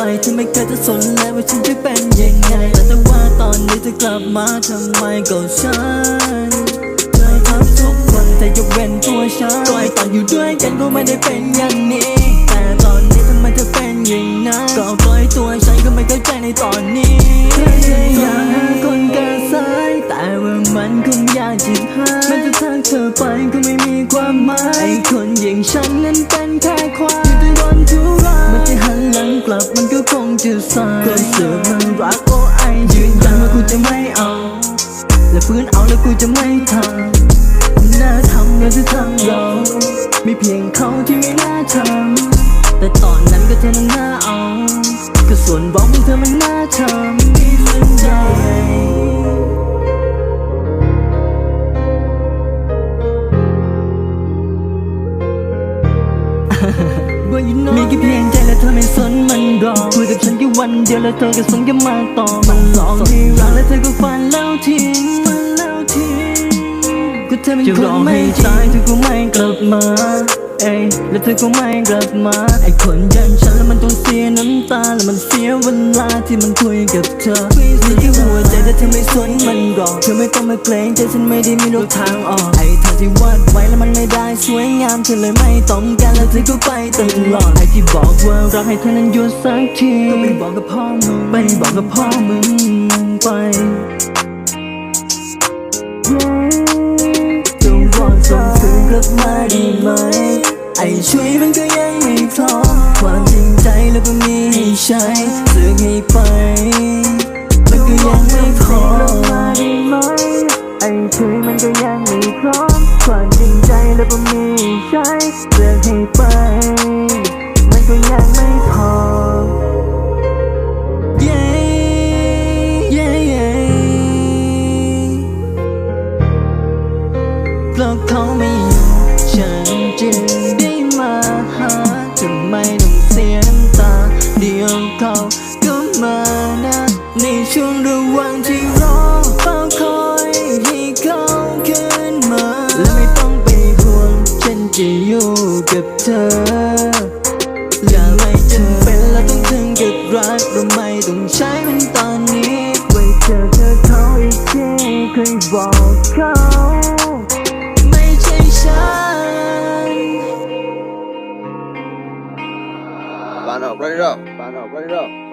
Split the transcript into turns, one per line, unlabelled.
ไปเธอไม่เคยจะสนเลยว่าฉันจะเป็นยังไง แต่แต่ว่าตอนนี้เธอกลับมาทำไมก็ฉันเคยทำทุกคนแต่ยกเว้นตัวฉันก็ไอตอนอยู่ด้วยกันก็ไม่ได้เป็นอย่างนี้ แต่ตอนนี้ทำไมเธอเป็นอย่างนั้นก็ปล่อยตัวฉันก็ไม่เข้าใจในตอนนี้เธออยากหาคนกระสายแต่ว่ามันคงยากจิตหายแม้จะทักเธอไปก็ไม่มีความหมายไอคนอย่างฉันนั้นเป็นแค่ จะไม่เอา และฟื้นเอาแล้วกูจะไม่ทำน่าทำแล้วจะทำเรา ไมีเพียงเขาที่ไม่น่าทำแต่ตอนนั้นก็เธอนั้นน่าเอา ก็ส่วนบอกของเธอมันน่าทำที่สุดใจมีแค่เพียงใจและเธอไม่สน รอคุยกับฉันแค่วันเดียวแล้วเธอก็ส่งแค่มาต่อมันหลอกให้รักแล้วเธอก็ฟันแล้วทิ้งฟันแล้วทิ้งก็เธอเป็นคนไม่ตายเธอก็ไม่กลับมาเอ้แล้วเธอก็ไม่กลับมาไอ้คนอยันฉันแล้วมันต้องเสียน้ำตาแล้วมันเสียเวลาที่มันคุยกับเธอนี่แค่หัวใจแต่เธอไม่สนมันหรอกเธอไม่ต้องมาเกรงใจฉันไม่ได้มีรูทางออกไอ้ทางที่วาดไว้แล้วมันไม่ได้สวยงามเธอเลยไม่ต้องการ เธอก็ไปตลอดไอ้ที่บอกว่ารักให้เธอนั้นหยุดสักทีก็ไปบอกกับพ่อมึงไปบอกกับพ่อมึงไปจะวอนส่งคืนกลับมาได้ไหม ไอ้ช่วยมันก็ยังไม่พร้อมความจริงใจแล้วก็มีให้ใช้เสือกให้ไป ให้ไป มันก็ยังไม่พอ Yeah yeah yeah เพราะเขาไม่อยู่ ฉันจึงได้มาหาทำไมต้องเสียน้ำตา เดียวเขาก็มานะ ในช่วงระหว่างที่ เธออย่าไม่จำเป็นแล้วต้องถึงกับรักเราไม่ต้องใช้มันตอนนี้ไว้เจอเธอเขาอีกทีเคยบอกเขาไม่ใช่ฉัน
Line up, run it up. Line up, run it up.